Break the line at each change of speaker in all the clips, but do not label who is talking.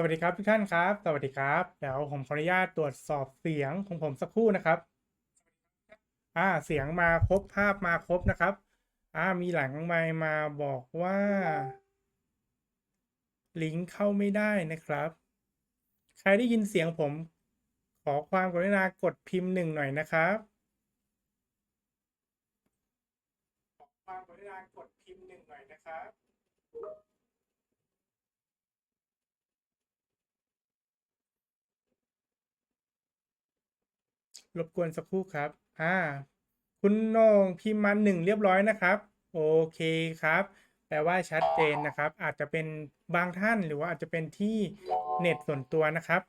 สวัสดีครับทุกท่านครับ สวัสดีครับ เดี๋ยวผมขออนุญาตตรวจสอบเสียงของผมสักครู่นะครับ อ่า เสียงมาครบภาพมาครบนะครับ อ่า มีหลังไมมาบอกว่า ลิงก์เข้าไม่ได้นะครับ ใครได้ยินเสียงผม ขอความกรุณากดพิมพ์หนึ่งหน่อยนะครับ ขอความกรุณากดพิมพ์หนึ่งหน่อยนะครับ รบกวนสักครู่ครับอ่าคุณนงพิมพ์มาหนึ่งเรียบร้อยนะครับ โอเคครับ แปลว่าชัดเจนนะครับ อาจจะเป็นบางท่านหรือว่าอาจจะเป็นที่เน็ตส่วนตัวนะครับ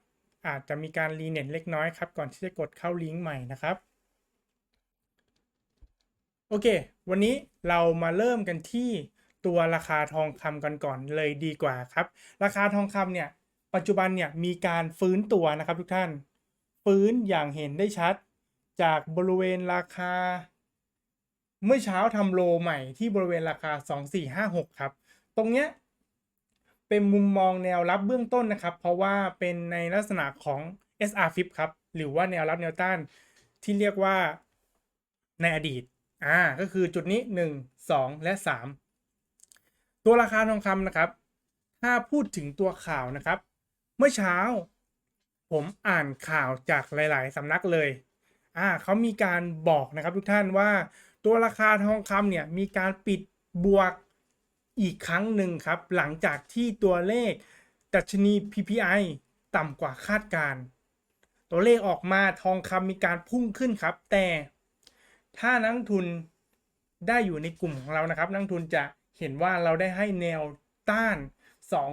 อาจจะมีการรีเน็ตเล็กน้อยครับ ก่อนที่จะกดเข้าลิงก์ใหม่นะครับ โอเค วันนี้เรามาเริ่มกันที่ตัวราคาทองคำกันก่อนเลยดีกว่าครับ ราคาทองคำเนี่ย ปัจจุบันเนี่ยมีการฟื้นตัวนะครับทุกท่าน ฟื้นอย่างเห็นได้ชัด จากบริเวณราคา เมื่อเช้าทำโลใหม่ที่บริเวณราคา 2456 ครับ ตรงเนี้ยเป็นมุมมองแนวรับเบื้องต้นนะครับ เพราะว่าเป็นในลักษณะของ SR Flip ครับ หรือว่าแนวรับแนวต้านที่เรียกว่าในอดีต อ่า ก็คือจุดนี้ 1 2 และ 3 ตัวราคาทองคำนะครับ ถ้าพูดถึงตัวข่าวนะครับ เมื่อเช้า ผมอ่านข่าวจากหลาย ๆสำนักเลย อ่าเขามีการบอกนะครับทุกท่านว่า ตัวราคาทองคำเนี่ยมีการปิดบวกอีกครั้งหนึ่งครับ หลังจากที่ตัวเลขดัชนี PPI ต่ำกว่าคาดการ ตัวเลขออกมาทองคำมีการพุ่งขึ้นครับ แต่ถ้านักทุนได้อยู่ในกลุ่มของเรานะครับ นักทุนจะเห็นว่าเราได้ให้แนวต้าน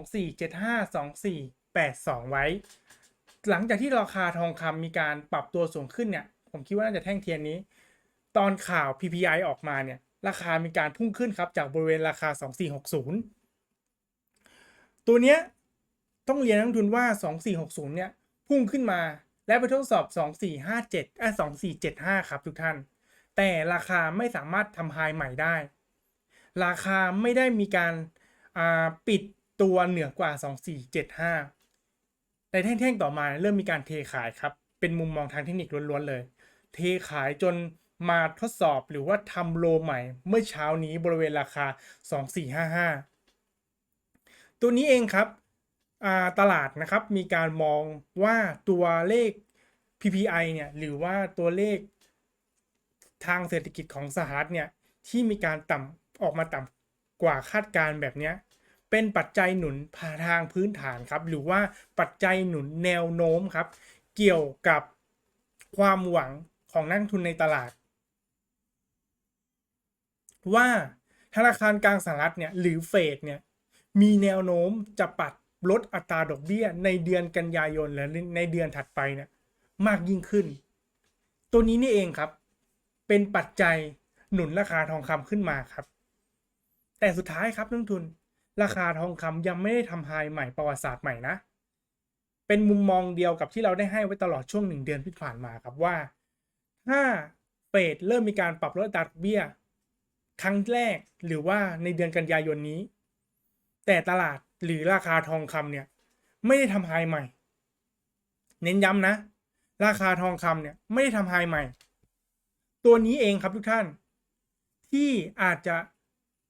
2475 2482 ไว้ หลังจากที่ราคาทองคำมีการปรับตัวสูงขึ้นเนี่ย ผมคิดว่าน่าจะแท่งเทียนนี้ ตอนข่าว PPI ออกมาเนี่ย ราคามีการพุ่งขึ้นครับ จากบริเวณราคา 2460 ตัวเนี้ยต้องเรียนนักทุนว่า 2460 เนี่ย พุ่งขึ้นมาและไปทดสอบ 2457อ่อ2475 ครับทุกท่าน แต่ราคาไม่สามารถทำไฮใหม่ได้ ราคาไม่ได้มีการปิดตัวเหนือกว่า 2475 ในแท่งๆต่อมาเริ่มมีการเทขายครับ เป็นมุมมองทางเทคนิคล้วนๆเลย เทขายจนมาทดสอบหรือว่าทำโลใหม่ เมื่อเช้านี้บริเวณราคา 2455 ตัวนี้เองครับตลาดนะครับมีการมองว่าตัวเลข PPI เนี่ยหรือว่าตัวเลขทางเศรษฐกิจของสหรัฐเนี่ยที่มีการต่ำออกมาต่ำกว่าคาดการณ์แบบเนี้ย เป็นปัจจัยหนุนพาทางพื้นฐานครับ หรือว่าปัจจัยหนุนแนวโน้มครับ เกี่ยวกับความหวังของนักทุนในตลาด ว่าธนาคารกลางสหรัฐเนี่ยหรือเฟดเนี่ยมีแนวโน้มจะปัดลดอัตราดอกเบี้ยในเดือนกันยายนและในเดือนถัดไปเนี่ยมากยิ่งขึ้น ตัวนี้นี่เองครับ เป็นปัจจัยหนุนราคาทองคำขึ้นมาครับ แต่สุดท้ายครับนักทุน ราคาทองคำยังไม่ได้ทำไฮใหม่ประวัติศาสตร์ใหม่นะ เป็นมุมมองเดียวกับที่เราได้ให้ไว้ตลอดช่วงหนึ่งเดือนที่ผ่านมาครับว่า ถ้าเฟดเริ่มมีการปรับลดอัตราดอกเบี้ย ครั้งแรกหรือว่าในเดือนกันยายนนี้ แต่ตลาดหรือราคาทองคำเนี่ย ไม่ได้ทำไฮใหม่ เน้นย้ำนะ ราคาทองคำเนี่ยไม่ได้ทำไฮใหม่ ตัวนี้เองครับทุกท่าน ที่อาจจะ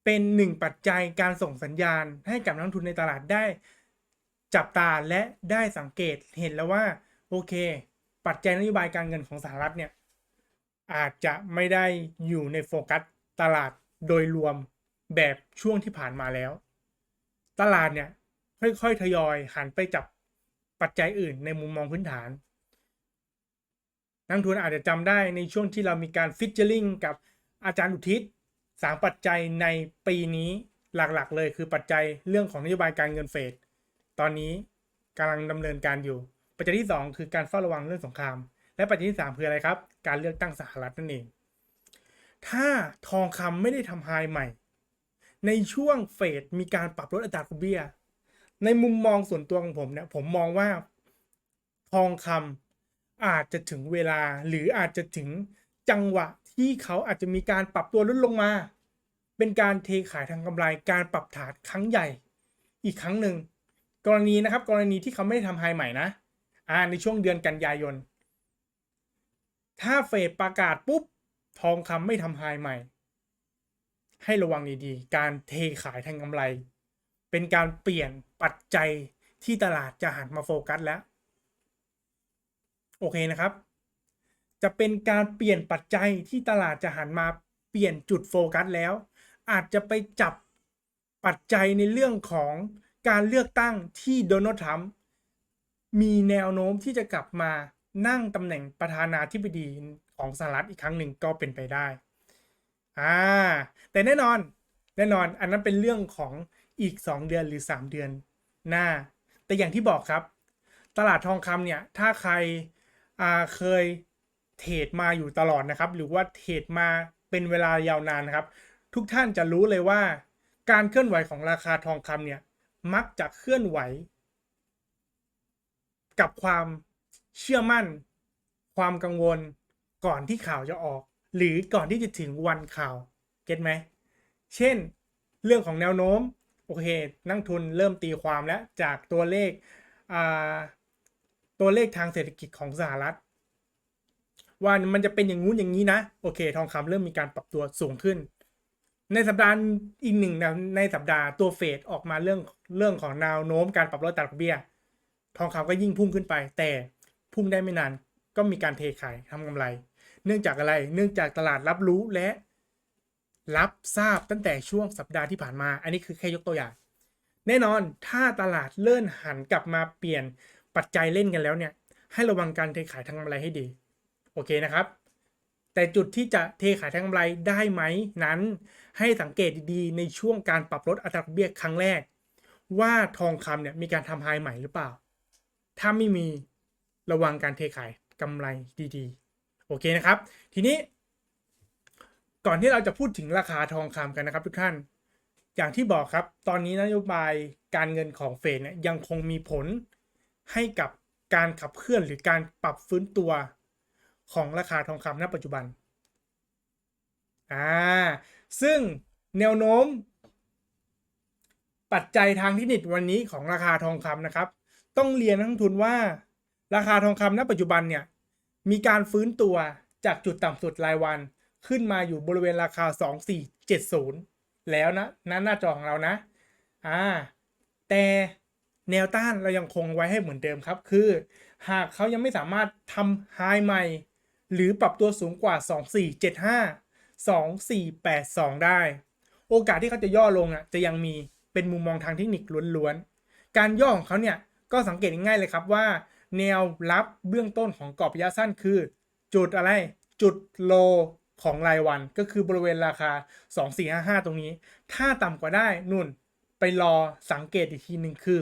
เป็นหนึ่งปัจจัยการส่งสัญญาณให้กับนักลงทุนในตลาดได้ จับตาและได้สังเกตเห็นแล้วว่า โอเค ปัจจัยนโยบายการเงินของสหรัฐเนี่ยอาจจะไม่ได้อยู่ในโฟกัสตลาดโดยรวมแบบช่วงที่ผ่านมาแล้ว ตลาดเนี่ยค่อยๆทยอยหันไปจับปัจจัยอื่นในมุมมองพื้นฐาน นักลงทุนอาจจะจำได้ในช่วงที่เรามีการฟิชเชอร์ลิงกับอาจารย์อุทิศ สามปัจจัยในปีนี้หลักๆ เลยคือปัจจัยเรื่องของนโยบายการเงินเฟดตอนนี้กำลังดำเนินการอยู่ ปัจจัยที่ 2 คือการเฝ้าระวังเรื่องสงคราม และปัจจัยที่ 3 คืออะไรครับ การเลือกตั้งสหรัฐนั่นเอง ถ้าทองคำไม่ได้ทำไฮใหม่ ในช่วงเฟดมีการปรับลดอัตราดอกเบี้ย ในมุมมองส่วนตัวของผมเนี่ยผมมองว่าทองคำอาจจะถึงเวลาหรืออาจจะถึงจังหวะ ที่เขาอาจจะมีการปรับตัวลดลงมา เป็นการเทขายทางกำไรการปรับฐานครั้งใหญ่อีกครั้งหนึ่งกรณีนะครับ กรณีที่เขาไม่ได้ทำไฮใหม่นะอ่าในช่วงเดือนกันยายน ถ้าเฟดประกาศปุ๊บ ทองคำไม่ทำไฮใหม่ ให้ระวังดีๆ การเทขายทางกำไร เป็นการเปลี่ยนปัจจัยที่ตลาดจะหันมาโฟกัสแล้ว โอเคนะครับ จะเป็นการเปลี่ยนปัจจัยที่ตลาดจะหันมาเปลี่ยนจุดโฟกัสแล้ว อาจจะไปจับปัจจัยในเรื่องของการเลือกตั้งที่โดนัลด์ทรัมป์มีแนวโน้มที่จะกลับมานั่งตำแหน่งประธานาธิบดีของสหรัฐอีกครั้งหนึ่งก็เป็นไปได้อ่าแต่แน่นอนแน่นอนอันนั้นเป็นเรื่องของอีก 2 เดือนหรือ 3 เดือนหน้า แต่อย่างที่บอกครับ ตลาดทองคำเนี่ย ถ้าใครเคย เทรดมาอยู่ตลอดนะครับ หรือว่าเทรดมาเป็นเวลายาวนานนครับ ทุกท่านจะรู้เลยว่า การเคลื่อนไหวของราคาทองคำเนี่ยมักจะเคลื่อนไหว กับความเชื่อมั่น ความกังวลก่อนที่ข่าวจะออก หรือก่อนที่จะถึงวันข่าวเก็ตไหมเช่น เรื่องของแนวโน้มโอเค นักทุนเริ่มตีความแล้วจากตัวเลขตัวเลขทางเศรษฐกิจของสหรัฐ ว่ามันจะเป็นอย่างงู้นอย่างนี้นะ โอเค ทองคำเริ่มมีการปรับตัวสูงขึ้น ในสัปดาห์อีกหนึ่งนะในสัปดาห์ตัวเฟดออกมาเรื่องเรื่องของแนวโน้มการปรับลดอัตราดอกเบี้ย ทองคำก็ยิ่งพุ่งขึ้นไป แต่พุ่งได้ไม่นานก็มีการเทขายทำกำไร เนื่องจากอะไร เนื่องจากตลาดรับรู้และรับทราบตั้งแต่ช่วงสัปดาห์ที่ผ่านมา อันนี้คือแค่ยกตัวอย่าง แน่นอนถ้าตลาดเลื่อนหันกลับมาเปลี่ยนปัจจัยเล่นกันแล้วเนี่ย ให้ระวังการเทขายทางกำไรให้ดี โอเคนะครับ แต่จุดที่จะเทขายทางกำไรได้ไหมนั้น ให้สังเกตดีๆ ในช่วงการปรับลดอัตราดอกเบี้ยครั้งแรก ว่าทองคำเนี่ยมีการทำไฮใหม่หรือเปล่า ถ้าไม่มีระวังการเทขายกำไรดีๆ โอเคนะครับ ทีนี้ ก่อนที่เราจะพูดถึงราคาทองคำกันนะครับทุกท่าน อย่างที่บอกครับ ตอนนี้นโยบายการเงินของเฟดเนี่ยยังคงมีผลให้กับการขับเคลื่อนหรือการปรับฟื้นตัว ของราคาทองคำณปัจจุบันอ่าซึ่งแนวโน้ม ปัจจัยทางเทคนิควันนี้ของราคาทองคำนะครับ ต้องเรียนนักลงทุนว่า ราคาทองคำณปัจจุบันเนี่ยมีการฟื้นตัวจากจุดต่ำสุดรายวันขึ้นมาอยู่บริเวณราคา 2470 แล้วนะนั่นหน้าจอของเรานะอ่าแต่แนวต้านเรายังคงไว้ให้เหมือนเดิมครับ คือ หากเขายังไม่สามารถทำไฮใหม่ หรือปรับตัวสูงกว่า 2475 2482 ได้ โอกาสที่เขาจะย่อลงอะจะยังมีเป็นมุมมองทางเทคนิคล้วนๆ การย่อของเขาเนี่ยก็สังเกตง่ายเลยครับว่า แนวรับเบื้องต้นของกรอบระยะสั้นคือ จุดอะไร จุดโลของรายวันก็คือบริเวณราคา 2455 ตรงนี้ ถ้าต่ำกว่าได้นุ่นไปรอสังเกตอีกทีหนึ่งคือ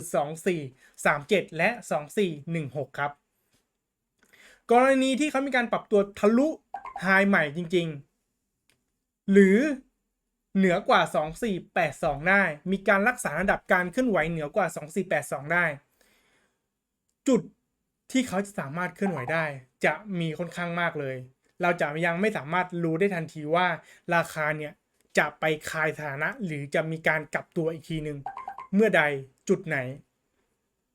2437 และ 2416 ครับ กรณีที่เขามีการปรับตัวทะลุไฮใหม่จริง ๆ หรือเหนือกว่า 2482 ได้ มีการรักษาระดับการเคลื่อนไหวเหนือกว่า 2482 ได้ จุดที่เขาจะสามารถเคลื่อนไหวได้ จะมีค่อนข้างมากเลย เราจะยังไม่สามารถรู้ได้ทันทีว่าราคาเนี่ยจะไปคายสถานะหรือจะมีการกลับตัวอีกทีหนึ่งเมื่อใดจุดไหน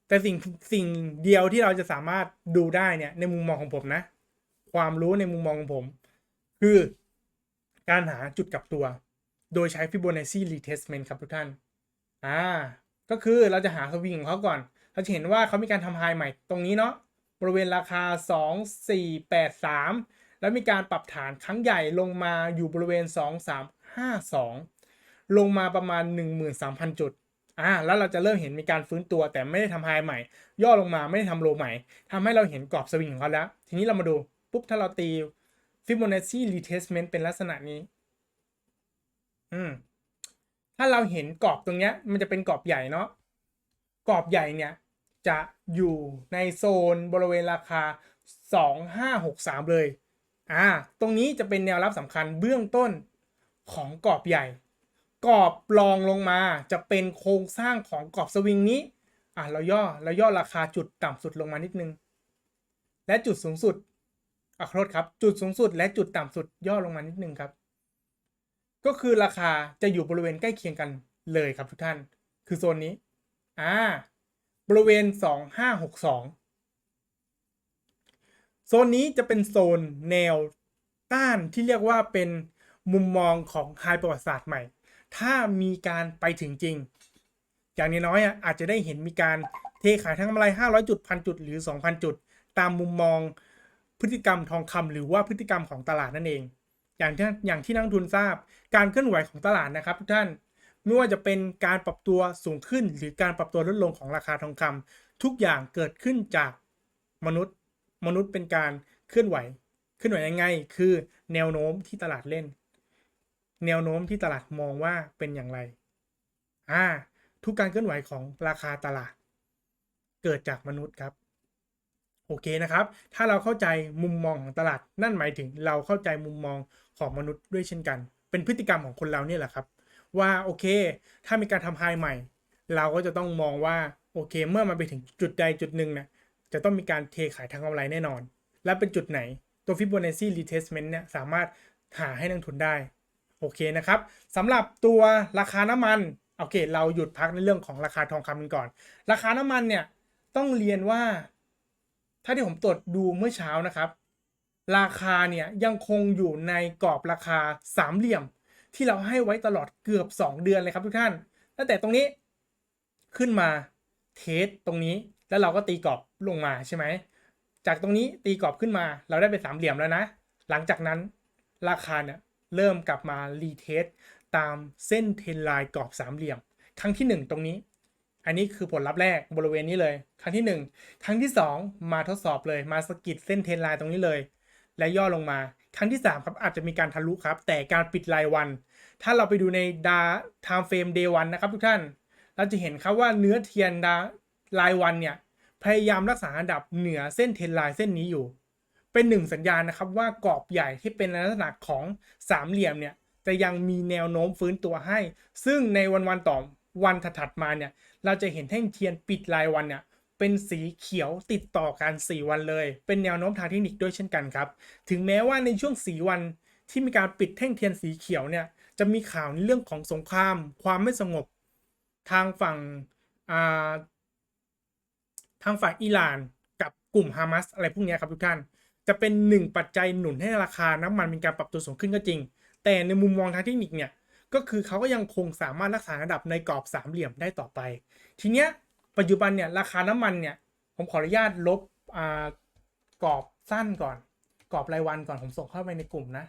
แต่สิ่งสิ่งเดียวที่เราจะสามารถดูได้เนี่ยในมุมมองของผมนะ ความรู้ในมุมมองของผม คือการหาจุดกลับตัว โดยใช้ Fibonacci retracement ครับทุกท่าน อ่า ก็คือเราจะหาสวิงของเขาก่อน เราจะเห็นว่าเขามีการทำไฮใหม่ตรงนี้เนาะบริเวณราคา 2483 แล้วมีการปรับฐานครั้งใหญ่ลงมาอยู่บริเวณ 2352 ลงมาประมาณ 13,000 จุด อ่าแล้วเราจะเริ่มเห็นมีการฟื้นตัวแต่ไม่ได้ทำไฮใหม่ ย่อลงมาไม่ได้ทำโลใหม่ทำให้เราเห็นกรอบสวิงของเขาแล้ว ทีนี้เรามาดู ปุ๊บถ้าเราตี Fibonacci retracement เป็นลักษณะนี้ อืม ถ้าเราเห็นกรอบตรงเนี้ย มันจะเป็นกรอบใหญ่เนาะกรอบใหญ่เนี่ย จะอยู่ในโซนบริเวณราคา 2563 เลย อ่า ตรงนี้จะเป็นแนวรับสำคัญเบื้องต้นของกรอบใหญ่ กรอบรองลงมาจะเป็นโครงสร้างของกรอบสวิงนี้อ่าเราย่อเราย่อราคาจุดต่ำสุดลงมานิดนึง และจุดสูงสุดอะขอโทษครับ จุดสูงสุด และจุดต่ำสุดย่อลงมานิดนึงครับ ก็คือราคาจะอยู่บริเวณใกล้เคียงกันเลยครับทุกท่าน คือโซนนี้อ่าบริเวณ 2562 โซนนี้จะเป็นโซนแนวต้านที่เรียกว่าเป็นมุมมองของไฮประวัติศาสตร์ใหม่ ถ้ามีการไปถึงจริง อย่างน้อยๆออาจจะได้เห็นมีการเทขายทั้งกำไร 500 จุดพันจุดหรือ 2,000 จุด ตามมุมมองพฤติกรรมทองคำหรือว่าพฤติกรรมของตลาดนั่นเอง อย่างที่อย่างที่นักทุนทราบ การเคลื่อนไหวของตลาดนะครับทุกท่านไม่ว่าจะเป็นการปรับตัวสูงขึ้น หรือการปรับตัวลดลงของราคาทองคำทุกอย่างเกิดขึ้นจากมนุษย์ มนุษย์เป็นการเคลื่อนไหว เคลื่อนไหวยังไง คือแนวโน้มที่ตลาดเล่น แนวโน้มที่ตลาดมองว่าเป็นอย่างไรอ่าทุกการเคลื่อนไหวของราคาตลาด เกิดจากมนุษย์ครับ โอเคนะครับ ถ้าเราเข้าใจมุมมองของตลาด นั่นหมายถึงเราเข้าใจมุมมองของมนุษย์ด้วยเช่นกัน เป็นพฤติกรรมของคนเราเนี่ยแหละครับ ว่าโอเค ถ้ามีการทำไฮใหม่ เราก็จะต้องมองว่าโอเค เมื่อมันไปถึงจุดใดจุดหนึ่งนะจะต้องมีการเทขายทางกำไรแน่นอน และเป็นจุดไหนตัว Fibonacci retracement เนี่ยสามารถหาให้นักทุนได้ โอเคนะครับสำหรับตัวราคาน้ำมันโอเค เราหยุดพักในเรื่องของราคาทองคำกันก่อน ราคาน้ำมันเนี่ยต้องเรียนว่า ถ้าที่ผมตรวจดูเมื่อเช้านะครับ ราคาเนี่ยยังคงอยู่ในกรอบราคาสามเหลี่ยม ที่เราให้ไว้ตลอดเกือบ 2 เดือนเลยครับทุกท่านตั้งแต่ตรงนี้ขึ้นมาเทสตรงนี้แล้วเราก็ตีกรอบลงมาใช่ไหมจากตรงนี้ตีกรอบขึ้นมา เราได้เป็นสามเหลี่ยมแล้วนะ หลังจากนั้นราคาเนี่ย เริ่มกลับมารีเทสตามเส้นเทนไลน์กรอบสามเหลี่ยม ครั้งที่ 1 ตรงนี้ อันนี้คือผลลัพธ์แรกบริเวณนี้เลย ครั้งที่ 1 ครั้งที่ 2 มาทดสอบเลยมาสกิดเส้นเทนไลน์ตรงนี้เลย และย่อลงมา ครั้งที่ 3 ครับอาจจะมีการทะลุครับ แต่การปิดรายวัน ถ้าเราไปดูในดา time frame day 1นนะครับทุกท่าน เราจะเห็นครับว่าเนื้อเทียนดารายวันเนี่ยพยายามรักษาอันดับเหนือเส้นเทนไลน์เส้นนี้อยู่ เป็นหนึ่งสัญญาณนะครับว่ากรอบใหญ่ที่เป็นลักษณะของสามเหลี่ยมเนี่ยจะยังมีแนวโน้มฟื้นตัวให้ ซึ่งในวันวันๆต่อวันถัดๆมาเนี่ยเราจะเห็นแท่งเทียนปิดรายวันเนี่ยเป็นสีเขียวติดต่อกัน 4 วันเลย เป็นแนวโน้มทางเทคนิคด้วยเช่นกันครับ ถึงแม้ว่าในช่วง 4 วันที่มีการปิดแท่งเทียนสีเขียวเนี่ยจะมีข่าวในเรื่องของสงคราม ความไม่สงบ ทางฝั่งทางฝั่งอิหร่าน กับกลุ่มฮามาสอะไรพวกนี้ครับทุกท่าน จะเป็นหนึ่งปัจจัยหนุนให้ราคาน้ำมันมีการปรับตัวสูงขึ้นก็จริง แต่ในมุมมองทางเทคนิคเนี่ยก็คือเขาก็ยังคงสามารถรักษาระดับในกรอบสามเหลี่ยมได้ต่อไป ทีเนี้ยปัจจุบันเนี่ยราคาน้ำมันเนี่ยผมขออนุญาตลบอ่ากรอบสั้นก่อน กรอบรายวันก่อนผมส่งเข้าไปในกลุ่มนะ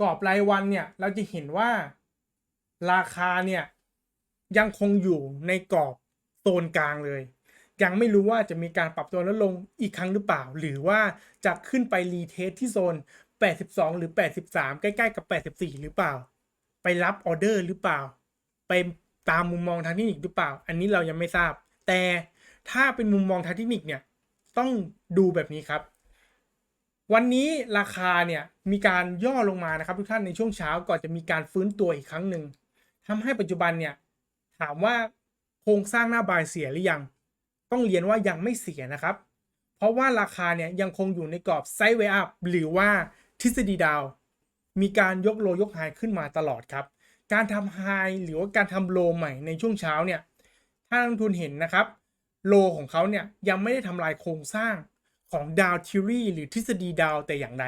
กรอบรายวันเนี่ยเราจะเห็นว่าราคาเนี่ยยังคงอยู่ในกรอบโซนกลางเลย ยังไม่รู้ว่าจะมีการปรับตัวลดลงอีกครั้งหรือเปล่า หรือว่าจะขึ้นไปรีเทสที่โซน 82 หรือ 83 ใกล้ๆกับ 84 หรือเปล่า ไปรับออเดอร์หรือเปล่า ไปตามมุมมองทางเทคนิคหรือเปล่า อันนี้เรายังไม่ทราบ แต่ถ้าเป็นมุมมองทางเทคนิคเนี่ยต้องดูแบบนี้ครับ วันนี้ราคาเนี่ยมีการย่อลงมานะครับทุกท่านในช่วงเช้าก่อนจะมีการฟื้นตัวอีกครั้งหนึ่งทำให้ปัจจุบันเนี่ยถามว่าโครงสร้างหน้าบายเสียหรือยัง ต้องเรียนว่ายังไม่เสียนะครับ เพราะว่าราคาเนี่ยยังคงอยู่ในกรอบไซด์เวอัพหรือว่าทฤษฎีดาว มีการยกโลยกไฮขึ้นมาตลอดครับ การทำไฮหรือว่าการทำโลใหม่ในช่วงเช้าเนี่ย ถ้านักลงทุนเห็นนะครับ โลของเขาเนี่ยยังไม่ได้ทำลายโครงสร้างของดาวทิวรีหรือทฤษฎีดาวแต่อย่างใด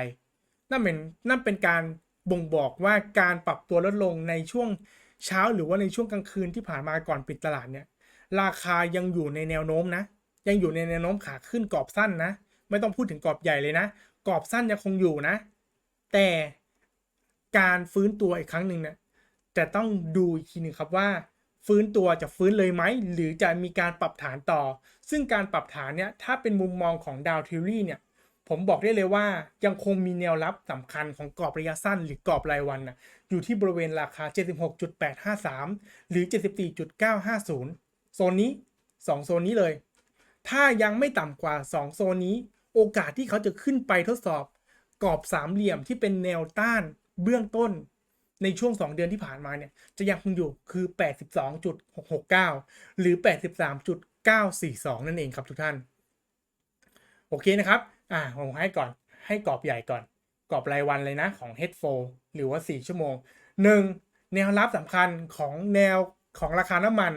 นั่นเป็นนั่นเป็นการบ่งบอกว่าการปรับตัวลดลงในช่วงเช้าหรือว่าในช่วงกลางคืนที่ผ่านมาก่อนปิดตลาดเนี่ย ราคายังอยู่ในแนวโน้มนะ ยังอยู่ในแนวโน้มขาขึ้นกรอบสั้นนะ ไม่ต้องพูดถึงกรอบใหญ่เลยนะ กรอบสั้นยังคงอยู่นะ แต่การฟื้นตัวอีกครั้งหนึ่งเนี่ยจะต้องดูอีกทีหนึ่งครับว่า ฟื้นตัวจะฟื้นเลยไหม หรือจะมีการปรับฐานต่อ ซึ่งการปรับฐานเนี่ยถ้าเป็นมุมมองของดาวทิวรี่เนี่ยผมบอกได้เลยว่ายังคงมีแนวรับสำคัญของกรอบระยะสั้นหรือกรอบรายวันนะอยู่ที่บริเวณราคา 76.853 หรือ 74.950 โซนนี้ 2 โซนนี้เลย ถ้ายังไม่ต่ำกว่า 2 โซนนี้ โอกาสที่เขาจะขึ้นไปทดสอบกรอบสามเหลี่ยมที่เป็นแนวต้านเบื้องต้นในช่วง 2 เดือนที่ผ่านมาเนี่ยจะยังคงอยู่คือ 82.669 หรือ 83.942 นั่นเองครับทุกท่าน โอเคนะครับ อ่าผมให้ก่อนให้กรอบใหญ่ก่อน กรอบรายวันเลยนะของ h e a d 4หรือว่า 4 ชั่วโมง 1. แนวรับสำคัญของแนวของราคาน้ำมัน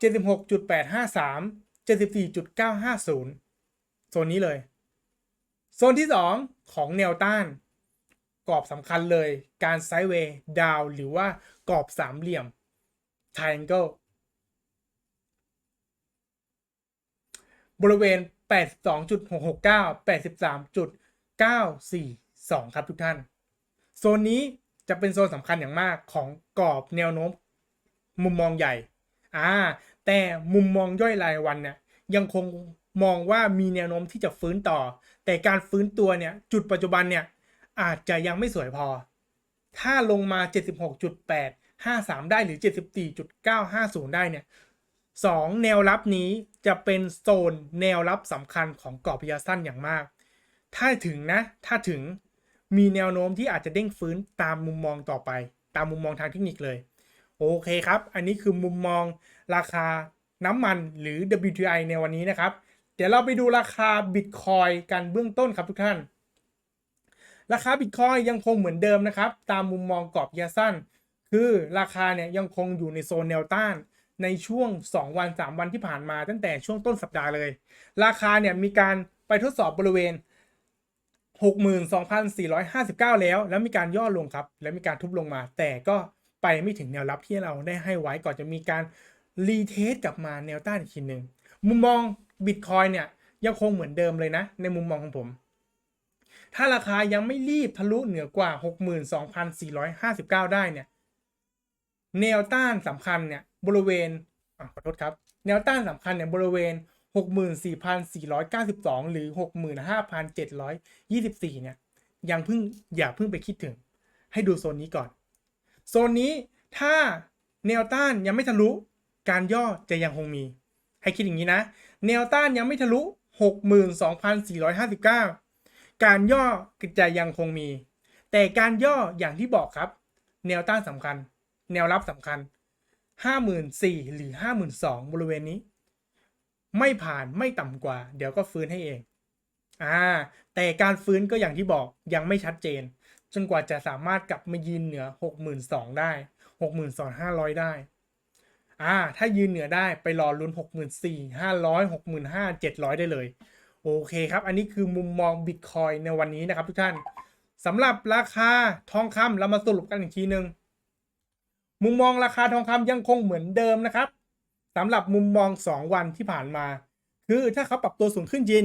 76.853 74.950 โซนนี้เลย โซนที่ 2 ของแนวต้าน กรอบสำคัญเลยการไซด์เวย์ดาวหรือว่ากรอบสามเหลี่ยม triangle บริเวณ 82.669 83.942 ครับทุกท่าน โซนนี้จะเป็นโซนสำคัญอย่างมากของกรอบแนวโน้มมุมมองใหญ่ อ่า แต่มุมมองย่อยรายวันเนี่ยยังคงมองว่ามีแนวโน้มที่จะฟื้นต่อ แต่การฟื้นตัวเนี่ยจุดปัจจุบันเนี่ยอาจจะยังไม่สวยพอ ถ้าลงมา 76.853 ได้หรือ 74.950 ได้เนี่ยสองแนวรับนี้จะเป็นโซนแนวรับสำคัญของกรอบระยะสั้นอย่างมาก ถ้าถึงนะ ถ้าถึงมีแนวโน้มที่อาจจะเด้งฟื้นตามมุมมองต่อไป ตามมุมมองทางเทคนิคเลย โอเคครับ อันนี้คือมุมมอง ราคาน้ำมันหรือ WTI ในวันนี้นะครับ เดี๋ยวเราไปดูราคาบิตคอยกันเบื้องต้นครับทุกท่าน ราคาบิตคอยยังคงเหมือนเดิมนะครับ ตามมุมมองกรอบระยะสั้น คือราคาเนี่ยยังคงอยู่ในโซนแนวต้านในช่วง 2 วัน 3 วันที่ผ่านมาตั้งแต่ช่วงต้นสัปดาห์เลย ราคาเนี่ยมีการไปทดสอบบริเวณ 62,459 แล้ว แล้วมีการย่อลงครับ แล้วมีการทุบลงมา แต่ก็ไปไม่ถึงแนวรับที่เราได้ให้ไว้ก่อนจะมีการ รีเทสกลับมาแนวต้านอีกทีหนึ่งมุมมองบิตคอยเนี่ยยังคงเหมือนเดิมเลยนะ ในมุมมองของผม ถ้าราคายังไม่รีบทะลุเหนือกว่า 62,459 ได้เนี่ย แนวต้านสำคัญเนี่ยบริเวณอะขอโทษครับ แนวต้านสำคัญเนี่ยบริเวณ 64,492 หรือ 65,724 เนี่ย ยังเพิ่งอย่าเพิ่งไปคิดถึง ให้ดูโซนนี้ก่อน โซนนี้ถ้าแนวต้านยังไม่ทะลุ การย่อจะยังคงมี ให้คิดอย่างนี้นะ แนวต้านยังไม่ทะลุ 62,459 การย่อจะยังคงมี แต่การย่ออย่างที่บอกครับ แนวต้านสำคัญ แนวรับสำคัญ 54,000หรือ 52,000 บริเวณนี้ ไม่ผ่านไม่ต่ำกว่า เดี๋ยวก็ฟื้นให้เองอ่าแต่การฟื้นก็อย่างที่บอกยังไม่ชัดเจน จนกว่าจะสามารถกลับมายืนเหนือ 62,000 ได้ 62,500 ได้ อ่า ถ้ายืนเหนือได้ไปรอลุ้น 64,500 6 5 0 0 700 ได้เลย โอเคครับ อันนี้คือมุมมองบิตคอยในวันนี้นะครับทุกท่านสำหรับราคาทองคำเรามาสรุปกันอีกทีหนึ่งมุมมองราคาทองคำยังคงเหมือนเดิมนะครับสำหรับมุมมอง 2 วันที่ผ่านมา คือถ้าเขาปรับตัวสูงขึ้นจริง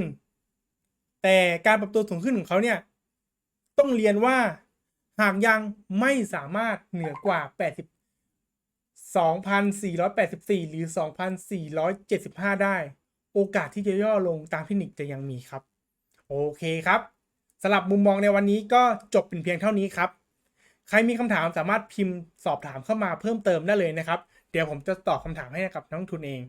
แต่การปรับตัวสูงขึ้นของเขาเนี่ย ต้องเรียนว่าหากยังไม่สามารถเหนือกว่า80 2,484 หรือ 2,475 ได้ โอกาสที่จะย่อลงตามเทคนิคจะยังมีครับ โอเคครับสำหรับมุมมองในวันนี้ก็จบเป็นเพียงเท่านี้ครับ ใครมีคำถามสามารถพิมพ์สอบถามเข้ามาเพิ่มเติมได้เลยนะครับ เดี๋ยวผมจะตอบคำถามให้กับนักทุนเอง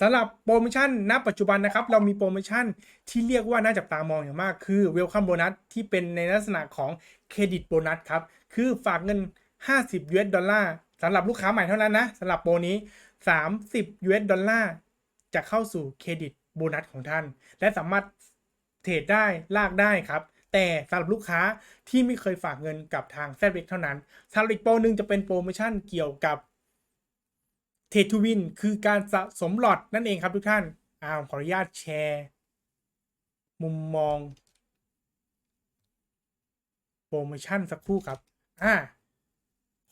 สำหรับโปรโมชั่นณปัจจุบันนะครับ เรามีโปรโมชั่นที่เรียกว่าน่าจับตามองอย่างมากคือเวลคัมโบนัสที่เป็นในลักษณะของเครดิตโบนัสครับ คือฝากเงิน 50 US ดอลลาร์สำหรับลูกค้าใหม่เท่านั้นนะสำหรับโปรนี้ 30 US ดอลลาร์จะเข้าสู่เครดิตโบนัสของท่าน และสามารถเทรดได้ลากได้ครับ แต่สำหรับลูกค้าที่ไม่เคยฝากเงินกับทางแซดเเท่านั้นสำหรับอีกโปรหนึ่งจะเป็นโปรโมชั่นเกี่ยวกับเทรดทูวินคือการสะสมหลอดนั่นเองครับทุกท่านอ่าขออนุญาตแชร์ มุมมอง โปรโมชั่นสักครู่ครับ อ่า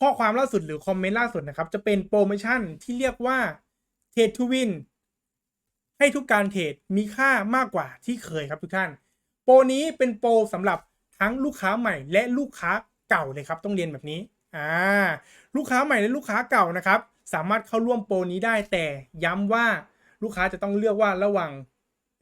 ข้อความล่าสุดหรือคอมเมนต์ล่าสุดนะครับ จะเป็นโปรโมชั่นที่เรียกว่าเทรดทูวินให้ทุกการเทรดมีค่ามากกว่าที่เคยครับทุกท่าน โปรนี้เป็นโปรสำหรับทั้งลูกค้าใหม่และลูกค้าเก่าเลยครับ ต้องเรียนแบบนี้อ่าลูกค้าใหม่และลูกค้าเก่านะครับ สามารถเข้าร่วมโปรนี้ได้แต่ย้ำว่าลูกค้าจะต้องเลือกว่าระหว่าง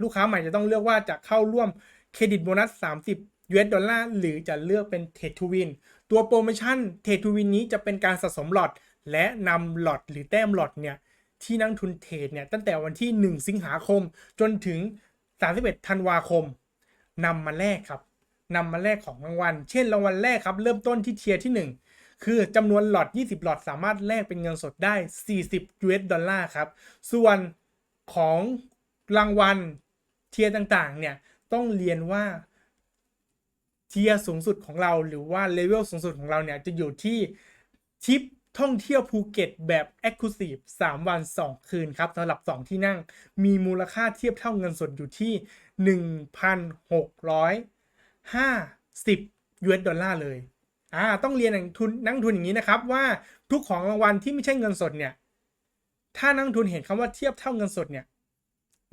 ลูกค้าใหม่จะต้องเลือกว่าจะเข้าร่วมเครดิตโบนัส 30 US ดอลลาร์หรือจะเลือกเป็นเทรดทูวิน ตัวโปรโมชั่นเทรดทูวินนี้จะเป็นการสะสมหลอดและนำหลอดหรือแต้มหลอดเนี่ยที่นักทุนเทรดเนี่ยตั้งแต่วันที่ 1 สิงหาคมจนถึง 31 ธันวาคมนำมาแลกครับนำมาแลกของรางวัล เช่นรางวัลแรกครับ เริ่มต้นที่เทียร์ที่ 1 คือจำนวนหลอด 20 หลอดสามารถแลกเป็นเงินสดได้ 40 US ดอลลาร์ครับ ส่วนของรางวัลเทียร์ต่างๆ เนี่ย ต้องเรียนว่า เทียสูงสุดของเราหรือว่าเลเวลสูงสุดของเราเนี่ย จะอยู่ที่ทิปท่องเที่ยวภูเก็ตแบบ e x c l u s i v e 3 วัน 2 คืนครับสำหรับ 2 ที่นั่งมีมูลค่าเทียบเท่าเงินสดอยู่ที่ 1,650 US ดอลลาร์เลยอ่าต้องเรียนนักทุนนักทุนอย่างนี้นะครับว่าทุกของรางวัลที่ไม่ใช่เงินสดเนี่ย ถ้านักทุนเห็นคำว่าเทียบเท่าเงินสดเนี่ย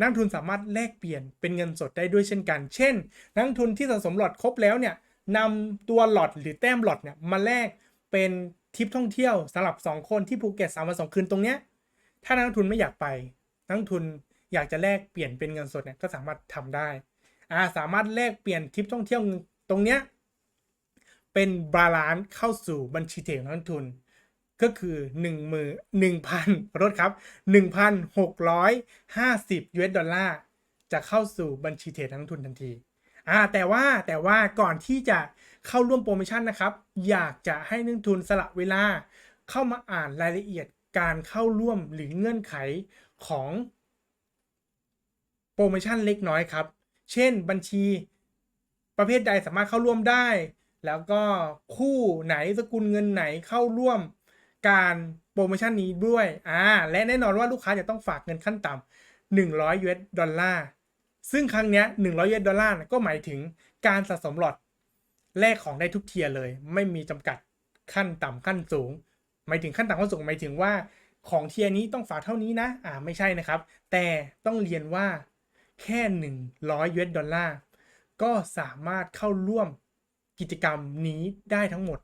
นักทุนสามารถแลกเปลี่ยนเป็นเงินสดได้ด้วยเช่นกัน เช่น นักทุนที่สะสมหลอดครบแล้วเนี่ยนำตัวหลอดหรือแต้มหลอดเนี่ยมาแลกเป็นทริปท่องเที่ยวสำหรับ 2 คนที่ภูเก็ตสามวันสองคืนตรงเนี้ยถ้านักทุนไม่อยากไป นักทุนอยากจะแลกเปลี่ยนเป็นเงินสดเนี่ยก็สามารถทำได้อ่าสามารถแลกเปลี่ยนทริปท่องเที่ยวตรงเนี้ยเป็นบาลานซ์เข้าสู่บัญชีเทรดของนักทุน ก็คือ1 0 0 0 1,000รถครับ 1,650 US ดอลลาร์จะเข้าสู่บัญชีเทรดนักทุนทันทีอ่าแต่ว่าแต่ว่าก่อนที่จะเข้าร่วมโปรโมชั่นนะครับ อยากจะให้นักทุนสละเวลา เข้ามาอ่านรายละเอียดการเข้าร่วมหรือเงื่อนไขของโปรโมชั่นเล็กน้อยครับ เช่นบัญชีประเภทใดสามารถเข้าร่วมได้ แล้วก็คู่ไหนสกุลเงินไหนเข้าร่วม การโปรโมชั่นนี้ด้วยอ่าและแน่นอนว่าลูกค้าจะต้องฝากเงินขั้นต่ำ100 US ดอลลาร์ซึ่งครั้งนี้100 US ดอลลาร์ก็หมายถึงการสะสมหลอดแลกของได้ทุกเทียร์เลย ไม่มีจำกัดขั้นต่ำขั้นสูง หมายถึงขั้นต่ำขั้นสูงหมายถึงว่าของเทียร์นี้ต้องฝากเท่านี้นะอ่าไม่ใช่นะครับ แต่ต้องเรียนว่าแค่ 100 US ดอลลาร์ก็สามารถเข้าร่วมกิจกรรมนี้ได้ทั้งหมด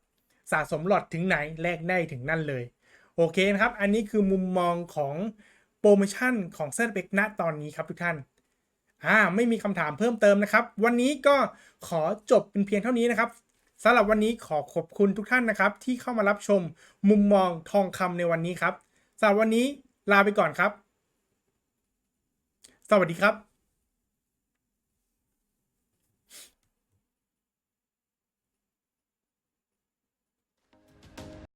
สะสมหลอดถึงไหนแลกได้ถึงนั่นเลย โอเคนะครับ อันนี้คือมุมมองของโปรโมชั่นของเซอร์เบกณตอนนี้ครับทุกท่านอ่าไม่มีคำถามเพิ่มเติมนะครับ วันนี้ก็ขอจบเป็นเพียงเท่านี้นะครับสำหรับวันนี้ขอขอบคุณทุกท่านนะครับ ที่เข้ามารับชมมุมมองทองคำในวันนี้ครับสำหรับวันนี้ลาไปก่อนครับ สวัสดีครับ